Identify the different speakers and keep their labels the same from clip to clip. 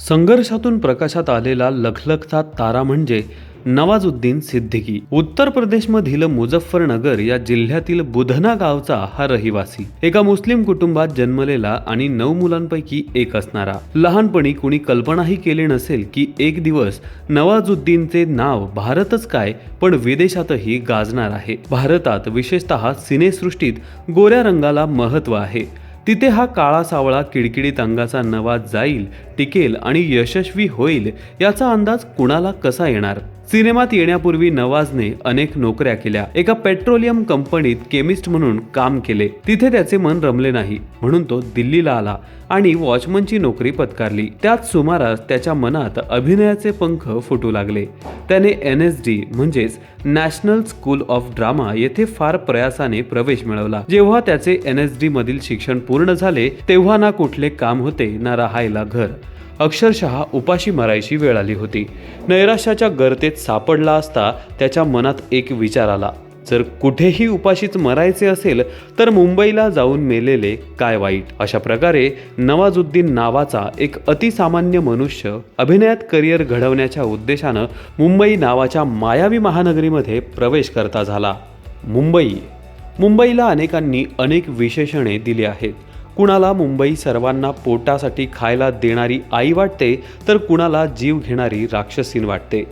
Speaker 1: संघर्षातून प्रकाशात आलेला लखलखता तारा म्हणजे नवाजुद्दीन सिद्दीकी. उत्तर प्रदेशमधील मुझफ्फरनगर या जिल्ह्यातील बुधना गावचा हा रहिवासी. एका मुस्लिम कुटुंबात जन्मलेला आणि नऊ मुलांपैकी एक असणारा. लहानपणी कुणी कल्पनाही केली नसेल की एक दिवस नवाजुद्दीनचे नाव भारतच काय पण विदेशातही गाजणार आहे. भारतात विशेषतः सिनेसृष्टीत गोऱ्या रंगाला महत्त्व आहे. तिथे हा काळा सावळा किडकिडीत अंगाचा नवाज जाईल टिकेल आणि यशस्वी होईल याचा अंदाज कुणाला कसा येणार? सिनेमात येण्यापूर्वी नवाजने अनेक नोकऱ्या केल्या. एका पेट्रोलियम कंपनीत केमिस्ट म्हणून काम केले. तिथे त्याचे मन रमले नाही. म्हणून तो दिल्लीला आला आणि वॉचमनची नोकरी पत्कारली. त्याच सुमारास त्याच्या मनात अभिनयाचे पंख फुटू लागले. त्याने एन एस डी म्हणजेच नॅशनल स्कूल ऑफ ड्रामा येथे फार प्रयासाने प्रवेश मिळवला. जेव्हा त्याचे एन एस डी मधील शिक्षण पूर्ण झाले तेव्हा ना कुठले काम होते ना राहायला घर. अक्षरशः उपाशी मरायची वेळ आली होती. नैराश्याच्या गर्तेत सापडला असता त्याच्या मनात एक विचार आला. जर कुठेही उपाशीच मरायचे असेल तर मुंबईला जाऊन मेलेले काय वाईट? अशा प्रकारे नवाजुद्दीन नावाचा एक अतिसामान्य मनुष्य अभिनयात करिअर घडवण्याच्या उद्देशानं मुंबई नावाच्या मायावी महानगरीमध्ये प्रवेश करता झाला. मुंबई. मुंबईला अनेकांनी अनेक विशेषणे दिली आहेत. कुणाला मुंबई सर्वांना पोटासाठी खायला देणारी आई वाटते तर कुणाला जीव घेणारी राक्षसीन वाटते.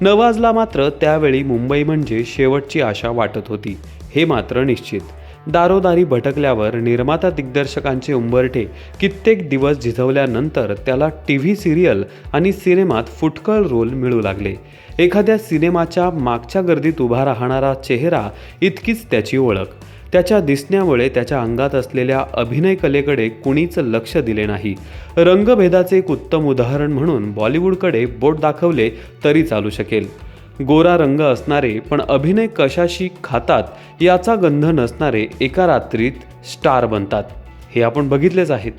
Speaker 1: नवाजला मात्र त्यावेळी मुंबई म्हणजे शेवटची आशा वाटत होती हे मात्र निश्चित. दारोदारी भटकल्यावर निर्माता दिग्दर्शकांचे उंबरठे कित्येक दिवस झिजवल्यानंतर त्याला टी व्ही सिरियल आणि सिनेमात फुटकळ रोल मिळू लागले. एखाद्या सिनेमाच्या मागच्या गर्दीत उभा राहणारा चेहरा इतकीच त्याची ओळख. त्याच्या दिसण्यामुळे त्याच्या अंगात असलेल्या अभिनय कलेकडे कुणीच लक्ष दिले नाही. रंगभेदाचे एक उत्तम उदाहरण म्हणून बॉलिवूडकडे बोट दाखवले तरी चालू शकेल. गोरा रंग असणारे पण अभिनय कशाशी खातात याचा गंध नसणारे एका रात्रीत स्टार बनतात. हे आपण बघितलेच आहेत.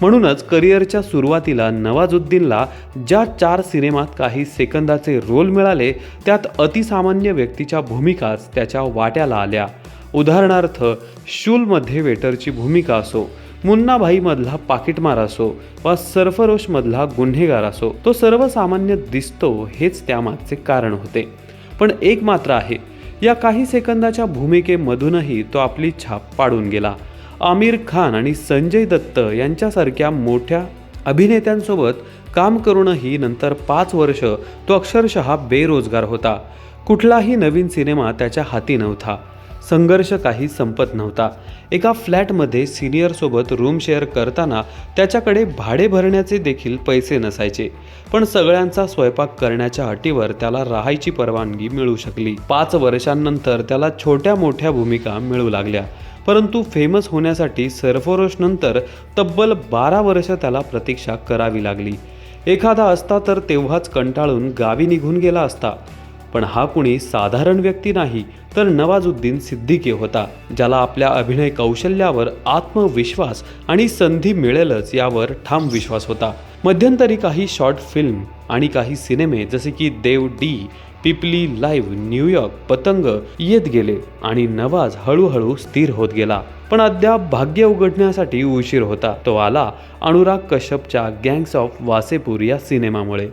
Speaker 1: म्हणूनच करिअरच्या सुरुवातीला नवाजुद्दीनला ज्या चार सिनेमात काही सेकंदाचे रोल मिळाले त्यात अतिसामान्य व्यक्तीच्या भूमिकाच त्याच्या वाट्याला आल्या. उदाहरणार्थ शूलमध्ये वेटरची भूमिका असो मुन्नाभाईमधला पाकिटमार असो वा सरफरोशमधला गुन्हेगार असो तो सर्वसामान्य दिसतो हेच त्यामागचे कारण होते. पण एक मात्र आहे या काही सेकंदाच्या भूमिकेमधूनही तो आपली छाप पाडून गेला. आमिर खान आणि संजय दत्त यांच्यासारख्या मोठ्या अभिनेत्यांसोबत काम करूनही नंतर पाच वर्ष तो अक्षरशः बेरोजगार होता. कुठलाही नवीन सिनेमा त्याच्या हाती नव्हता. संघर्ष काही संपत नव्हता. एका फ्लॅटमध्ये सिनियरसोबत रूम शेअर करताना त्याच्याकडे भाडे भरण्याचे देखील पैसे नसायचे. पण सगळ्यांचा स्वयंपाक करण्याच्या अटीवर त्याला राहायची परवानगी मिळू शकली. पाच वर्षांनंतर त्याला छोट्या मोठ्या भूमिका मिळू लागल्या. परंतु फेमस होण्यासाठी सरफरोशनंतर तब्बल बारा वर्ष त्याला प्रतीक्षा करावी लागली. एखादा असता तर तेव्हाच कंटाळून गावी निघून गेला असता. पण हा कुणी साधारण व्यक्ती नाही तर नवाजुद्दीन सिद्दीकी होता ज्याला आपल्या अभिनय कौशल्यावर आत्मविश्वास आणि संधी मिळेलच यावर ठाम विश्वास होता. मध्यंतरी काही शॉर्ट फिल्म आणि काही सिनेमे जसे की Dev D Peepli live New York Patang येत गेले आणि नवाज हळूहळू स्थिर होत गेला. पण अद्याप भाग्य उघडण्यासाठी उशीर होता. तो आला अनुराग कश्यपच्या गँग्स ऑफ वासेपूर या सिनेमामुळे.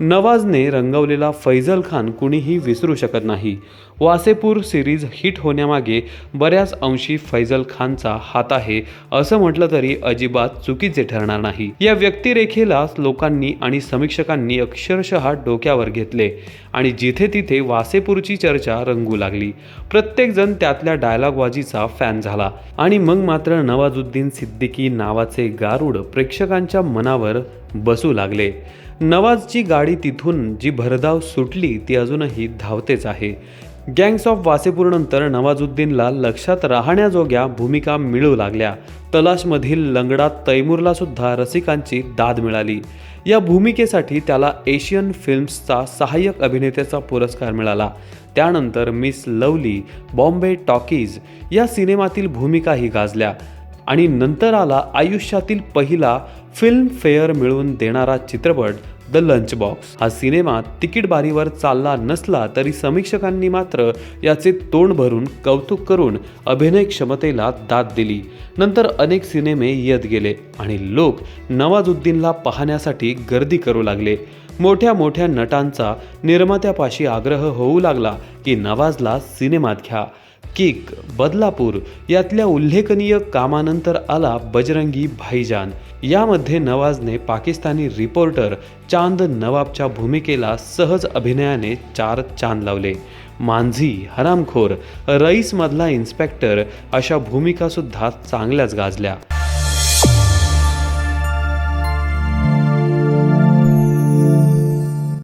Speaker 1: नवाजने रंगवलेला फैजल खान कुणीही विसरू शकत नाही. वासेपूर सिरीज हिट होण्यामागे बऱ्याच अंशी फैजल खानचा हात आहे असं म्हटलं तरी अजिबात चुकीचे ठरणार नाही. या व्यक्तिरेखेला लोकांनी आणि समीक्षकांनी अक्षरशः डोक्यावर घेतले आणि जिथे तिथे वासेपूरची चर्चा रंगू लागली. प्रत्येकजण त्यातल्या डायलॉगबाजीचा फॅन झाला आणि मग मात्र नवाजुद्दीन सिद्दीकी नावाचे गारुड प्रेक्षकांच्या मनावर बसू लागले. नवाजची गाडी तिथून जी भरधाव सुटली ती अजूनही धावतेच आहे. गँग्स ऑफ वासेपूरनंतर नवाजुद्दीनला लक्षात राहण्याजोग्या भूमिका मिळू लागल्या. तलाशमधील लंगडा तैमूरला सुद्धा रसिकांची दाद मिळाली. या भूमिकेसाठी त्याला एशियन फिल्म्सचा सहाय्यक अभिनेत्याचा पुरस्कार मिळाला. त्यानंतर मिस लवली बॉम्बे टॉकीज या सिनेमातील भूमिकाही गाजल्या. आणि नंतर आला आयुष्यातील पहिला फिल्मफेअर मिळवून देणारा चित्रपट द लंच बॉक्स हा सिनेमा तिकीट बारीवर चालला नसला तरी समीक्षकांनी मात्र याचे तोंड भरून कौतुक करून अभिनय क्षमतेला दाद दिली. नंतर अनेक सिनेमे येत गेले आणि लोक नवाजुद्दीनला पाहण्यासाठी गर्दी करू लागले. मोठ्या मोठ्या नटांचा निर्मात्यापाशी आग्रह होऊ लागला की नवाजला सिनेमात घ्या. किक बदलापूर यातल्या उल्लेखनीय कामानंतर आला बजरंगी भाईजान. यामध्ये नवाजने पाकिस्तानी रिपोर्टर चांद नवाबच्या भूमिकेला सहज अभिनयाने चार चांद लावले. मांझी हरामखोर रईसमधला इन्स्पेक्टर अशा भूमिकासुद्धा चांगल्याच गाजल्या.